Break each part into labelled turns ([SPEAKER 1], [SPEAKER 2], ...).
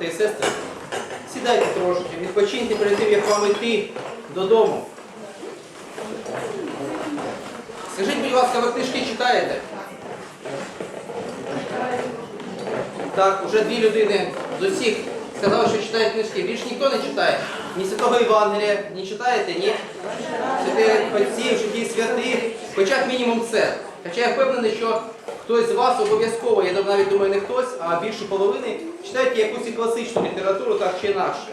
[SPEAKER 1] брати і сестри, сідайте трошки, відпочиньте перед тим, як вам йти додому. Скажіть, будь ласка, ви книжки читаєте? Так, вже дві людини з усіх сказали, що читають книжки. Більш ніхто не читає. Ні Святого Євангелія, не читаєте, ні? Святих отців, житті святих, хоча б мінімум це. Хоча я впевнений, що хтось з вас обов'язково, я навіть думаю, не хтось, а більше половини читають якусь і класичну літературу, так чи інакше.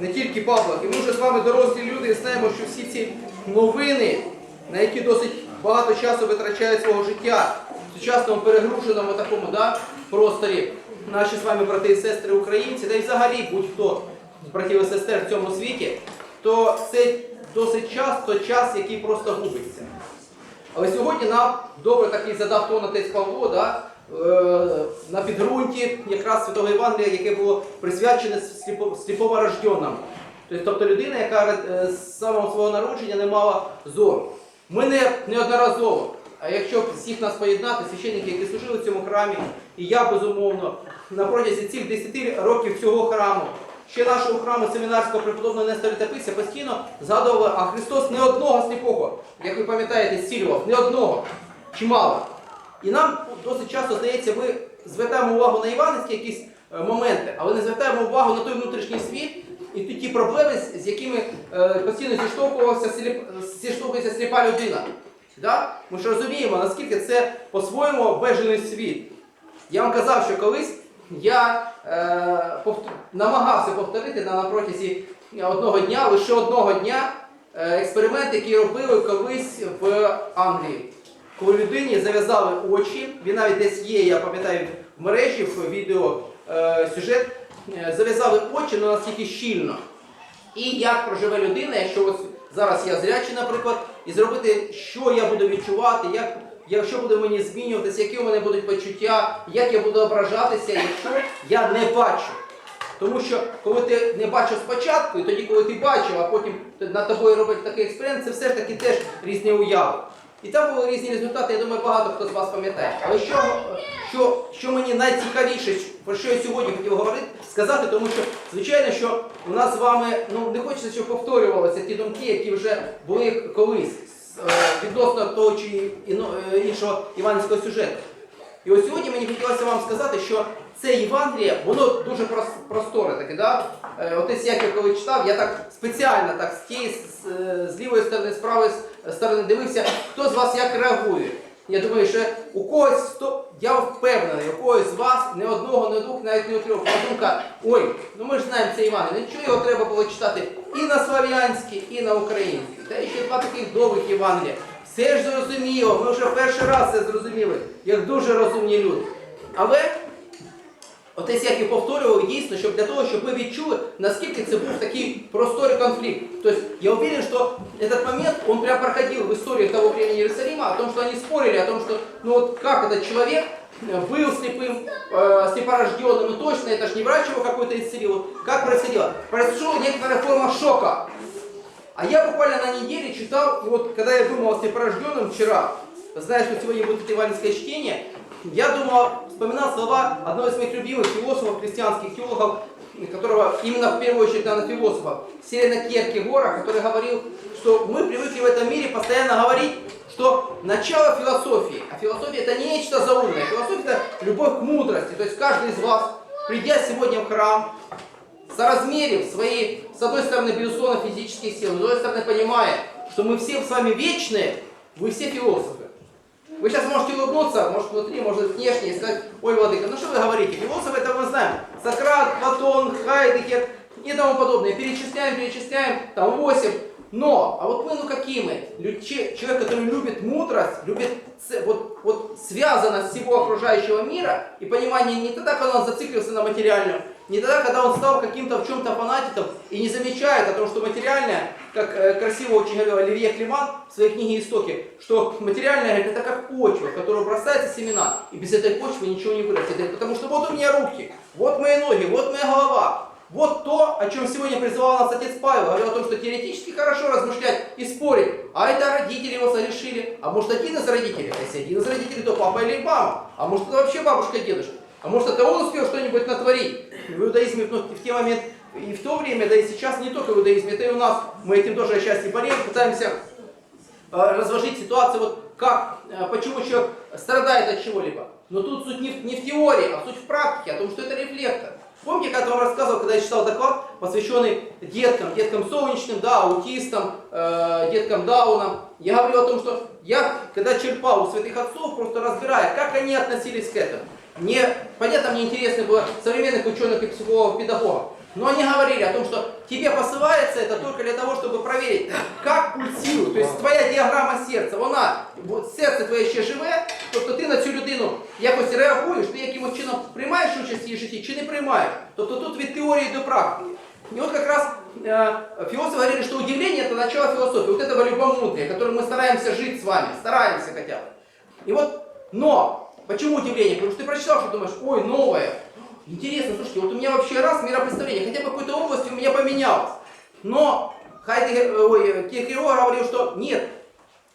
[SPEAKER 1] Не тільки Павло. І ми вже з вами дорослі люди і знаємо, що всі ці новини, на які досить багато часу витрачають свого життя в сучасному перегруженому такому да, просторі, наші з вами брати і сестри українці, та й взагалі будь-хто з братів і сестер в цьому світі, то це досить часто час, який просто губиться. Але сьогодні нам добре такий задав тон отець Павло, да, е, на підґрунті якраз Святого Євангелія, яке було присвячене сліпо- сліповорожденням. Тобто, тобто людина, яка е, з самого свого народження не мала зору. Ми не неодноразово, а якщо всіх нас поєднати, священники, які служили в цьому храмі, і я безумовно, на протязі цих 10 років цього храму, ще нашого храму семінарського преподобного Нестора Літописця постійно згадували, а Христос не одного сліпого, як ви пам'ятаєте, зцілював, не одного, чимало. І нам досить часто здається, ми звертаємо увагу на іванівські якісь е, моменти, але не звертаємо увагу на той внутрішній світ і ті- проблеми, з- якими е, постійно зіштовхується сліпа людина. Да? Ми ж розуміємо, наскільки це по-своєму обмежений світ. Я вам казав, що колись я намагався повторити на, протязі одного дня, лише одного дня, е, експеримент, який робили колись в Англії. Коли людині зав'язали очі, він навіть десь є, я пам'ятаю, в мережі, в відео е, сюжет, е, зав'язали очі, але настільки щільно. І як проживе людина, якщо ось зараз я зрячий, наприклад, і зробити, що я буду відчувати, як, як що буде мені змінюватися, які у мене будуть почуття, як я буду ображатися, якщо я не бачу. Тому що коли ти не бачив спочатку, і тоді, коли ти бачив, а потім над тобою робить такий експеримент, це все ж таки теж різні уяви. І там були різні результати, я думаю, багато хто з вас пам'ятає. Але що, що, що мені найцікавіше, про що я сьогодні хотів говорити, сказати, тому що, звичайно, що у нас з вами ну, не хочеться, щоб повторювалися ті думки, які вже були колись відносно того чи е, іншого іванівського сюжету. І ось сьогодні мені хотілося вам сказати, що це Євангеліє, воно дуже просторе таке, да? Е, Отець Яків, коли читав, я так спеціально так з тієї е, з лівої сторони, з правої сторони дивився, хто з вас як реагує. Я думаю, що у когось, сто я впевнений, у когось з вас не одного, не двох, навіть не трьох. А думка, ой, ну ми ж знаємо це Івана, нічого його треба було читати і на слав'янській, і на українській. Та ще два таких довгих Євангелія. Все ж зрозуміло, ми вже перший раз це зрозуміли, як дуже розумні люди. Але отець Яків повторював дійсно, щоб для того, щоб ми відчули, наскільки це був такий просторий конфликт. Тобто я уверен, что этот момент, он прям проходил в истории того времени Иерусалима, о том, что они спорили, о том, что, ну вот как этот человек э, был слепым, э, слепорожденным, ну точно, это же не врач его какой-то исцелил. Вот Как происходило? Произошла некоторая форма шока. А я буквально на неделе читал, и вот когда я думал о слепорожденном вчера, зная, что сегодня будет иваневское чтение, я думал, вспоминал слова одного из моих любимых философов, христианских теологов, которого именно в первую очередь, наверное, философа, Селена Кierкегора, который говорил, что мы привыкли в этом мире постоянно говорить, что начало философии, а философия это не нечто заумное, философия это любовь к мудрости, то есть каждый из вас, придя сегодня в храм, соразмерив свои, с одной стороны, безусловно, физические силы, с другой стороны, понимая, что мы все с вами вечные, вы все философы. Вы сейчас можете улыбнуться, может внутри, может внешне, и сказать, ой, Владыка, ну что вы говорите, философы это мы знаем. Сократ, Платон, Хайдегер и тому подобное. Перечисляем, перечисляем, там 8. Но, а вот мы, ну какие мы? Человек, который любит мудрость, любит вот, вот связанность всего окружающего мира и понимание не тогда, когда он зациклился на материальном, не тогда, когда он стал каким-то в чем-то фанатиком и не замечает о том, что материальное, как э, красиво очень говорил Оливье Климан в своей книге «Истоки», что материальное это как почва, в которую бросаются семена, и без этой почвы ничего не вырастет. Потому что вот у меня руки, вот мои ноги, вот моя голова, вот то, о чем сегодня призывал нас отец Павел, говорил о том, что теоретически хорошо размышлять и спорить, а это родители его совершили, а может один из родителей, а если один из родителей, то папа или мама, а может это вообще бабушка, дедушка, а может это он успел что-нибудь натворить. В иудаизме ну, в те моменты, и в то время, да и сейчас не только в иудаизме, это и у нас, мы этим тоже отчасти болеем, пытаемся э, разложить ситуацию, вот как, э, почему человек страдает от чего-либо. Но тут суть не в, не в теории, а суть в практике, о том, что это рефлектор. Помните, когда я вам рассказывал, когда я читал доклад, посвященный деткам, деткам солнечным, да, аутистам, э, деткам Даунам, я говорил о том, что я, когда черпал у святых отцов, просто разбирая, как они относились к этому. Мне, понятно, мне интересно было современных ученых и психологов, педагогов, но они говорили о том, что тебе посылается это только для того, чтобы проверить, как пульсирует. То есть твоя діаграма серця, вона, от серце твоє ще живе, тобто ти на цю людину якось реагуєш, ти якимось чином приймаєш участь в її житті чи не приймаєш. Тобто тут від теорії до практики. И вот как раз э, философы говорили, что удивление это начало философии, вот этого любомудрия, которым мы стараемся жить с вами, стараемся хотя бы. И вот, но, почему удивление? Потому что ты прочитал, что думаешь, ой, новое, Интересно, слушайте, вот у меня вообще раз миропредставление, хотя бы какой-то области у меня поменялось. Но Хайдегер, ой, Киркегор говорил, что нет,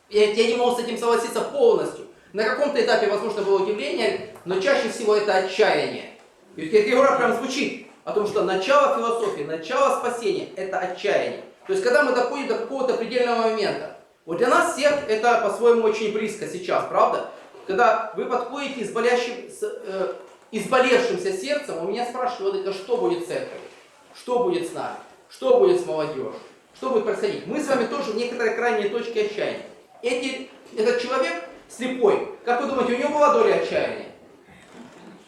[SPEAKER 1] я, я не мог с этим согласиться полностью. На каком-то этапе, возможно, было удивление, но чаще всего это отчаяние. И у прям звучит о том, что начало философии, начало спасения – это отчаяние. То есть, когда мы доходим до какого-то предельного момента. Вот для нас всех это по-своему очень близко сейчас, правда? Когда вы подходите с болящим, с, э, изболевшимся сердцем, у меня спрашивают, а что будет с церковью? Что будет с нами? Что будет с молодежью? Что будет происходить? Мы с вами тоже в некоторой крайней точке отчаяния. Эти, этот человек слепой, как вы думаете, у него была доля отчаяния?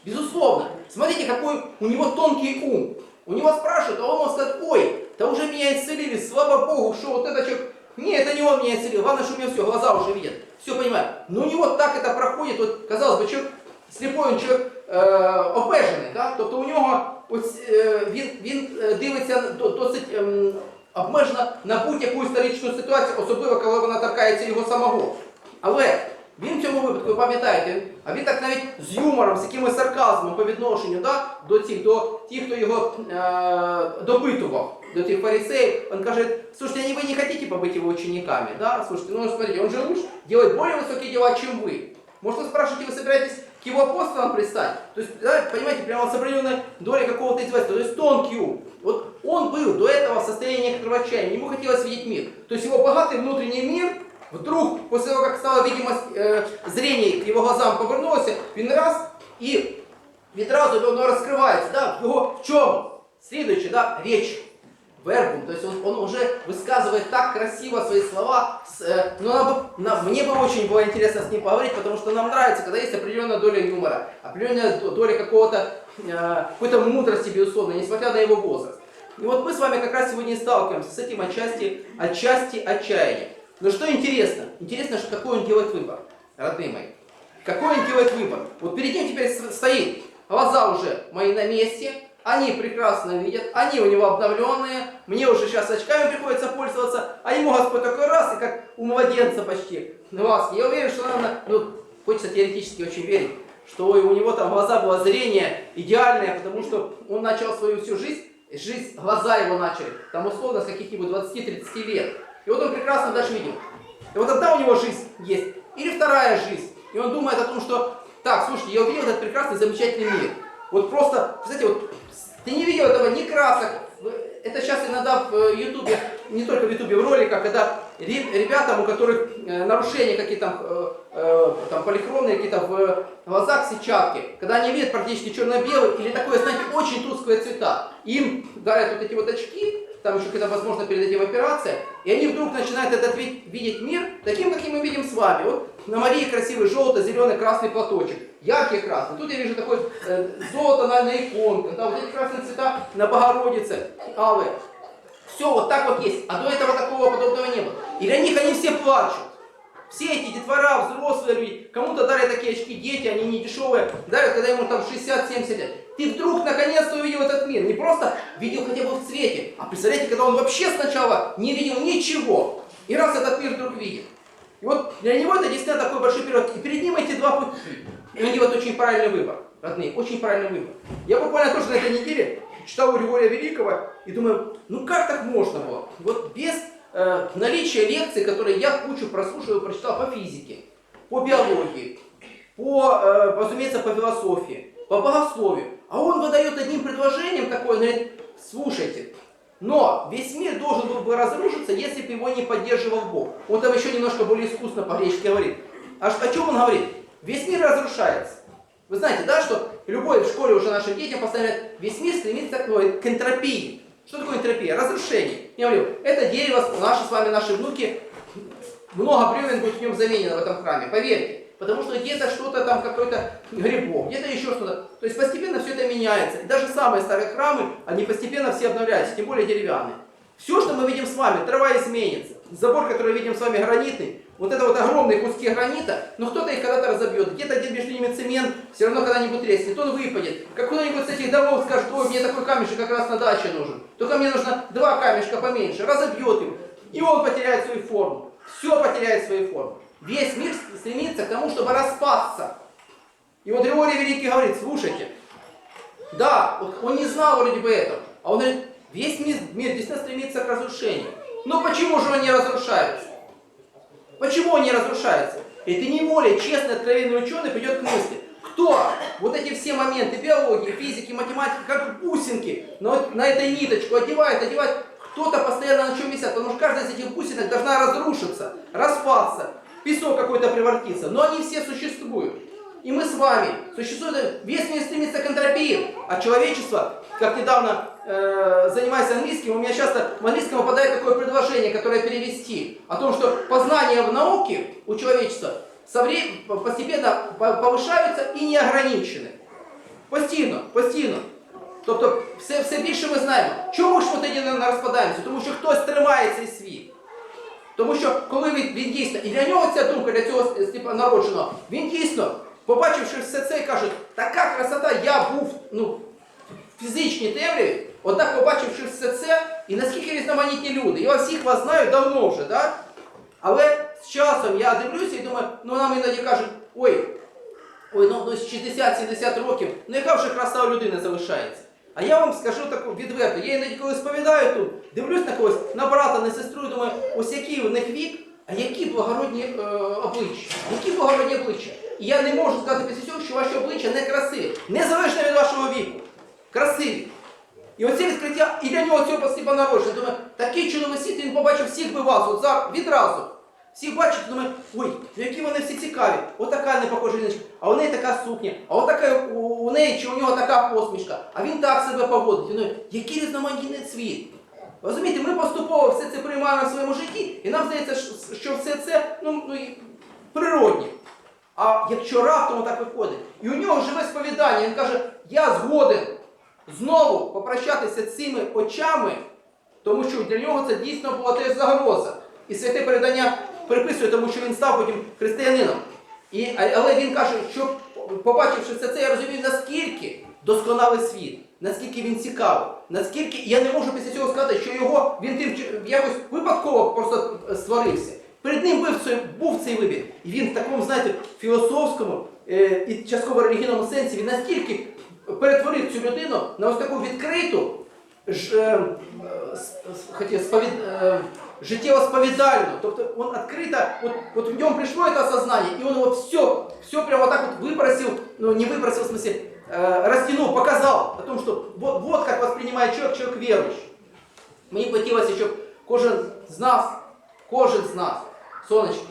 [SPEAKER 1] Безусловно. Смотрите, какой у него тонкий ум. У него спрашивают, а он может сказать, ой, да уже меня исцелили, слава Богу, что вот этот человек... Не, это не он меня исцелил, главное, что у меня все, глаза уже видят. Все понимаю. Но у него так это проходит, вот, казалось бы, человек сліпой він чоловік е, обмежений. Да? Тобто у нього ось, е, він, він е, дивиться до- досить ем, обмежено на будь-яку історичну ситуацію, особливо коли вона торкається його самого. Але він в цьому випадку, ви пам'ятаєте, а він так навіть з юмором, з якимось сарказмом по відношенню да, до цих, до тих, хто його е, допитував, До тих фарисеев, он каже, слушайте, а вы не хотите побыть его учениками, да? Слушайте, ну смотрите, он же лучше делает более высокие дела, чем вы. Может, вы спрашиваете, вы собираетесь к его апостолам пристать? То есть, да, понимаете, прямо с определенной долей какого-то издевательства. То есть тонкий ум. Вот он был до этого в состоянии некоторого отчаяния. Ему хотелось видеть мир. То есть его богатый внутренний мир вдруг, после того, как стала видимость э, зрения к его глазам повернулась, він раз и відразу воно раскрывается. Да, в чем? Следующее, да, речь вербум, то есть он, он уже высказывает так красиво свои слова. С, э, но нам нам- мне бы очень было интересно с ним поговорить, потому что нам нравится, когда есть определенная доля юмора, определенная доля какого-то, э, какой-то мудрости, безусловно, несмотря на его возраст. И вот мы с вами как раз сегодня и сталкиваемся с этим отчасти, отчасти отчаяния. Но что интересно? Интересно, что какой он делает выбор, родные мои. Какой он делает выбор? Вот перед ним теперь стоит, глаза уже мои на месте, они прекрасно видят, они у него обновленные, мне уже сейчас очками приходится пользоваться, а ему Господь такой раз, и как у младенца почти, глазки. Я уверен, что, наверное, ну, хочется теоретически очень верить, что у него там глаза было зрение идеальное, потому что он начал свою всю жизнь, жизнь, глаза его начали, там условно с каких-нибудь 20-30 лет. И вот он прекрасно даже видел. И вот одна у него жизнь есть, или вторая жизнь. И он думает о том, что, так, слушайте, я увидел этот прекрасный, замечательный мир. Вот просто, знаете, вот ты не видел этого ни красок. Это сейчас иногда в э, Ютубе, не только в Ютубе, в роликах, когда ре- ребятам, у которых э, нарушения какие-то э, там полихромные какие-то в глазах сетчатки, когда они видят практически черно-белый или такое, знаете, очень тусклые цвета, им дарят вот эти вот очки, там еще когда возможно перед этим операция, и они вдруг начинают этот ви- видеть мир таким, каким мы видим с вами. Вот на Марии красивый желтый, зеленый, красный платочек, яркий красный. Тут я вижу такой э, золото на, на иконках, да, вот эти красные цвета на Богородице, алые. Все вот так вот есть, а до этого такого подобного не было. И для них они все плачут. Все эти детвора, взрослые люди, кому-то дарят такие очки, дети, они не дешевые, дарят, когда ему там 60-70 лет. Ты вдруг наконец-то увидел этот мир. Не просто видел хотя бы в цвете, а представляете, когда он вообще сначала не видел ничего. И раз этот мир вдруг видит. И вот для него это действительно такой большой период. И перед ним эти два пути. И он делает очень правильный выбор. Родные, очень правильный выбор. Я буквально тоже на этой неделе читал у Григория Великого и думаю, ну как так можно было? Вот без э, наличия лекций, которые я кучу прослушал и прочитал по физике, по биологии, по, э, разумеется, по философии, по богословию. А он выдает одним предложением такое, говорит, слушайте, но весь мир должен был бы разрушиться, если бы его не поддерживал Бог. Он там еще немножко более искусно по-гречески говорит. А о чем он говорит? Весь мир разрушается. Вы знаете, да, что любой в школе уже нашим детям постоянно весь мир стремится к, к энтропии. Что такое энтропия? Разрушение. Я говорю, это дерево, наши с вами, наши внуки, много бревен будет в нем заменено в этом храме, поверьте. Потому что где-то что-то там, какой-то грибок, где-то еще что-то. То есть постепенно все это меняется. И даже самые старые храмы, они постепенно все обновляются, тем более деревянные. Все, что мы видим с вами, трава изменится. Забор, который видим с вами гранитный, вот это вот огромные куски гранита, но кто-то их когда-то разобьет. Где-то где между ними цемент, все равно когда-нибудь треснет, он выпадет. Как кто-нибудь с этих домов скажет, ой, мне такой камешек как раз на даче нужен. Только мне нужно два камешка поменьше, разобьет его. И он потеряет свою форму. Все потеряет свою форму. Весь мир стремится к тому, чтобы распасться. И вот Григорий Великий говорит, слушайте, да, он не знал вроде бы этого, а он говорит, весь мир, мир действительно стремится к разрушению. Но почему же он не разрушается? Почему он не разрушается? Это не более честный, откровенный ученый придет к мысли, кто вот эти все моменты биологии, физики, математики, как бусинки вот- на этой ниточку одевает, одевает, кто-то постоянно на чем висят, потому что каждая из этих бусинок должна разрушиться, распаться, песок какой-то превратиться, но они все существуют. И мы с вами существует, весь мир стремится к энтропии, а человечество, как недавно э, занимаясь английским, у меня часто в английском попадает такое предложение, которое перевести, о том, что познания в науке у человечества со вре- постепенно по- повишаються і не ограничені. Постійно, постійно. Тобто все, все більше ми знаємо. Чому ж ми тоді не не розпадаємося? Тому що хтось тримає цей світ. Тому що коли він, він дійсно, і для нього ця думка, для цього Степа народженого, він дійсно, побачивши все це, каже, така красота, я був ну, в фізичній темряві, отак побачивши все це, і наскільки різноманітні люди. Я всіх вас знаю давно вже, да? але з часом я дивлюся і думаю, ну нам іноді кажуть, ой, ой, ну, ну 60-70 років, ну яка вже краса у людини залишається? А я вам скажу таку відверто, я іноді коли сповідаю тут, дивлюсь на когось, на брата, на сестру, і думаю, ось який у них вік, а які благородні е, обличчя, які благородні обличчя. І я не можу сказати після цього, що ваші обличчя не красиві, незалежно від вашого віку. Красиві. І оце відкриття, і для нього цього Степа народження. Думаю, такий чудовий світ, він побачив всіх би вас, от зараз, відразу. Всіх бачить, думає, ой, ну які вони всі цікаві. Отака не похожа жіночка, а у неї така сукня, а отака у, неї чи у нього така посмішка, а він так себе поводить. Думаю, який різноманітний цвіт. Розумієте, ми поступово все це приймаємо в своєму житті, і нам здається, що все це ну, ну, природні. А якщо раптом так виходить, і у нього живе сповідання, він каже, я згоден знову попрощатися цими очами, тому що для нього це дійсно була теж загроза. І святе передання приписує, тому що він став потім християнином. І, але він каже, що побачивши все це, я розумію, наскільки досконалий світ, наскільки він цікавий, наскільки я не можу після цього сказати, що його він тим якось випадково просто створився. Перед ним був цей, був цей вибір. І він в такому, знаєте, філософському е, і частково релігійному сенсі він настільки перетворив цю людину на ось таку відкриту, ж, е, е, с- с- хотів, сповід, е, життєво-сповідальну. Тобто он открыто, вот, вот в нем пришло это осознание, и он его все, все прямо вот так вот выпросил, ну не выпросил, в смысле, э, растянул, показал о том, что вот, вот как воспринимает человек, человек верующий. Мені б хотілося, щоб кожен з нас, кожен з нас, сонечки,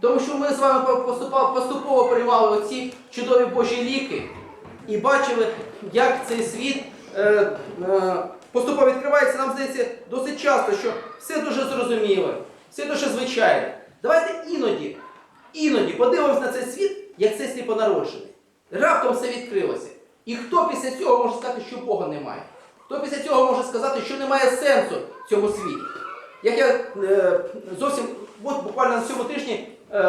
[SPEAKER 1] тому що ми з вами по- поступав- поступово приймали оці чудові Божі ліки і бачили, як цей світ е, е, поступово відкривається. Нам здається досить часто, що все дуже зрозуміле, все дуже звичайне. Давайте іноді, іноді подивимось на цей світ, як це сліпонароджений. Раптом все відкрилося. І хто після цього може сказати, що Бога немає? Хто після цього може сказати, що немає сенсу в цьому світі? Як я е, зовсім, от буквально на цьому тижні, е,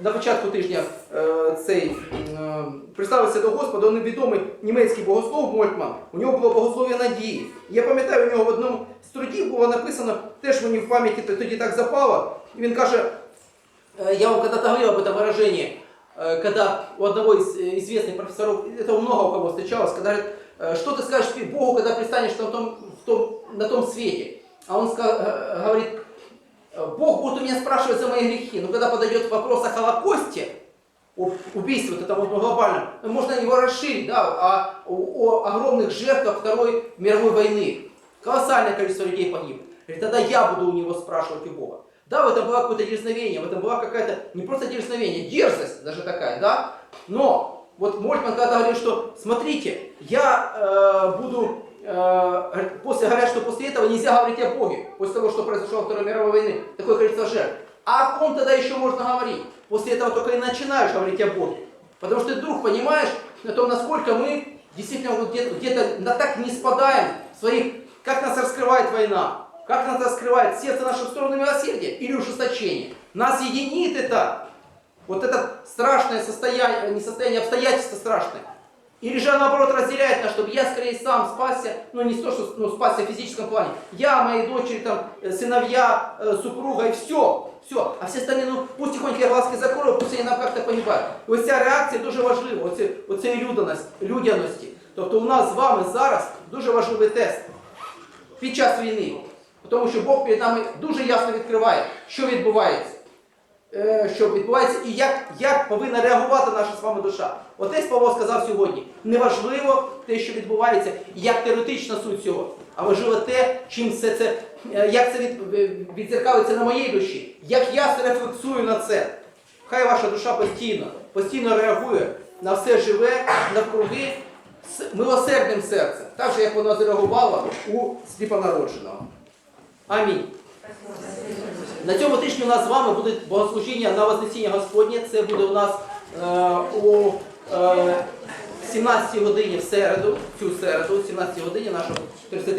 [SPEAKER 1] на початку тижня, е, цей е, представився до Господа, він відомий німецький богослов Мольтман, у нього було богослов'я надії. І Я пам'ятаю, у нього в одному з трудів було написано, теж мені в пам'яті тоді так запало, і він каже, Э, Я вам когда-то говорил об этом выражении, э, когда у одного из э, известных профессоров, это у много у кого встречалось, когда говорят, э, что ты скажешь Богу, когда пристанешь на том, в том, на том свете? А он ска- э, говорит, «Э, Бог будет у меня спрашивать за мои грехи, но когда подойдет вопрос о Холокосте, о убийстве вот этом вот глобальном, можно его расширить, да, о, о- о огромных жертвах Второй мировой войны. Колоссальное количество людей погибло. Говорит, тогда я буду у него спрашивать у Бога. Да, в этом было какое-то дерзновение, в этом была какая-то, не просто дерзновение, дерзость даже такая, да, но вот Мольтман когда говорит, что смотрите, я э, буду, э, после, говорят, что после этого нельзя говорить о Боге, после того, что произошло Второй мировой войны, такое количество жертв. А о ком тогда еще можно говорить? После этого только и начинаешь говорить о Боге. Потому что ты вдруг понимаешь о том, насколько мы действительно вот где-то, где-то на так не спадаем своих, как нас раскрывает война, как нас раскрывает сердце наше в сторону милосердия или ужесточения. Нас единит это, вот это страшное состояние, не состояние, обстоятельство страшное. Или же наоборот разделяет нас, чтобы я скорее сам спасся, ну не то, что ну, спасся в физическом плане. Я, мои дочери, там, э, сыновья, э, супруга и все. Все. А все остальные, ну пусть тихонько глазки закроют, пусть они нам как-то погибають. І ось ця реакція дуже важлива, оце, оцеї людяності, людяності. Тобто у нас з вами зараз дуже важливий тест під час війни. Тому що Бог перед нами дуже ясно відкриває, що відбувається. Е, що відбувається і як, як повинна реагувати наша з вами душа. Отець Павло сказав сьогодні: неважливо те, що відбувається, як теоретична суть цього, а важливо те, чим все це, е, як це е, відзеркалиться на моїй душі, як я рефлексую на це. Хай ваша душа постійно, постійно реагує на все живе, навкруги з милосердним серцем, так же, як вона зреагувала у сліпонародженого. Амінь. На цьому тижні у нас з вами буде богослужіння на Вознесіння Господнє. Це буде у нас е, о е, 17 годині в середу, цю середу, в 17 годині нашого 30